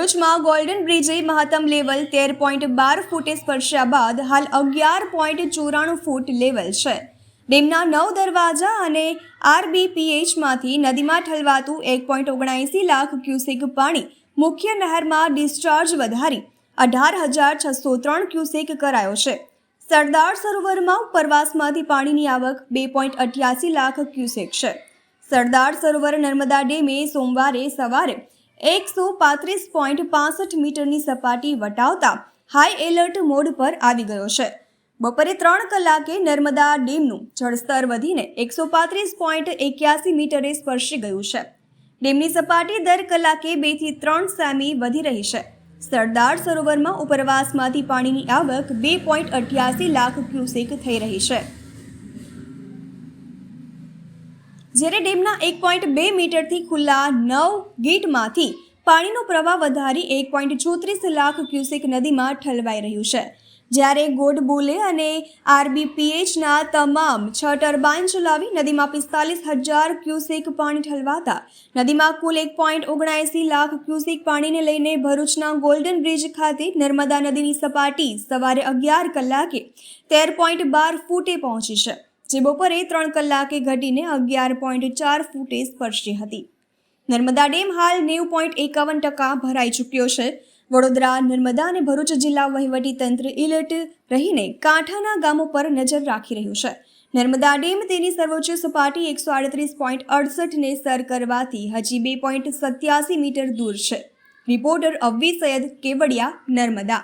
ભરૂચમાં ગોલ્ડન બ્રિજે મહત્તમ લેવલ તેર પોઈન્ટ બાર ફૂટે સ્પર્શ્યા બાદ હાલ અગિયાર પોઈન્ટ ચોરાણું ફૂટ લેવલ છે. ડેમના નવ દરવાજા અને આરબીપીએચમાંથી નદીમાં ઠલવાતું એક પોઈન્ટ ઓગણએંસી લાખ ક્યુસેક પાણી મુખ્ય નહેરમાં ડિસ્ચાર્જ વધારી અઢાર હજાર છસો ત્રણ ક્યુસેક કરાયો છે. સરદાર સરોવરમાં ઉપરવાસમાંથી પાણીની આવક બે પોઈન્ટ અઠ્યાસી લાખ ક્યુસેક છે. સરદાર સરોવર નર્મદા ડેમે સોમવારે સવારે એકસો પાંત્રીસ પોઈન્ટ પાસઠ મીટરની સપાટી વટાવતા હાઈ એલર્ટ મોડ પર આવી ગયો છે. બપોરે ત્રણ કલાકે નર્મદા ડેમનું જળસ્તર વધીને એકસો પાંત્રીસ પોઈન્ટ એક્યાસી મીટરે સ્પર્શી ગયું છે. ડેમની સપાટી દર કલાકે બેથી ત્રણ સેમી વધી રહી છે. સરદાર સરોવરમાં ઉપરવાસમાંથી પાણીની આવક બે પોઈન્ટ અઠ્યાસી લાખ ક્યુસેક થઈ રહી છે. જ્યારે ડેમના એક પોઈન્ટ બે મીટરથી ખુલ્લા નવ ગેટમાંથી પાણીનો પ્રવાહ વધારી એક પોઈન્ટ ચોત્રીસ લાખ ક્યુસેક નદીમાં ઠલવાઈ રહ્યું છે. જ્યારે ગોડબોલે અને આરબીપીએચના તમામ છ ટર્બાઇન ચલાવી નદીમાં પિસ્તાલીસ હજાર ક્યુસેક પાણી ઠલવાતા નદીમાં કુલ એક પોઈન્ટ ઓગણએંસી લાખ ક્યુસેક પાણીને લઈને ભરૂચના ગોલ્ડન બ્રિજ ખાતે નર્મદા નદીની સપાટી સવારે અગિયાર કલાકે તેર પોઈન્ટ બાર ફૂટે પહોંચી છે. જે બપોરે ત્રણ કલાકે ઘટીને અગિયાર પોઈન્ટ ચાર ફૂટે સ્પર્શી હતી. નર્મદા ડેમ હાલ નેવું પોઈન્ટ એકાવન ટકા ભરાઈ ચૂક્યો છે. વડોદરા, નર્મદા અને ભરૂચ જિલ્લા વહીવટી તંત્ર એલર્ટ રહીને કાંઠાના ગામો પર નજર રાખી રહ્યું છે. નર્મદા ડેમ તેની સર્વોચ્ચ સપાટી એકસો આડત્રીસ પોઈન્ટ અડસઠને સર કરવાથી હજી બે પોઈન્ટ સત્યાસી મીટર દૂર છે. રિપોર્ટર અવ્વી સૈયદ કેવડિયા, નર્મદા.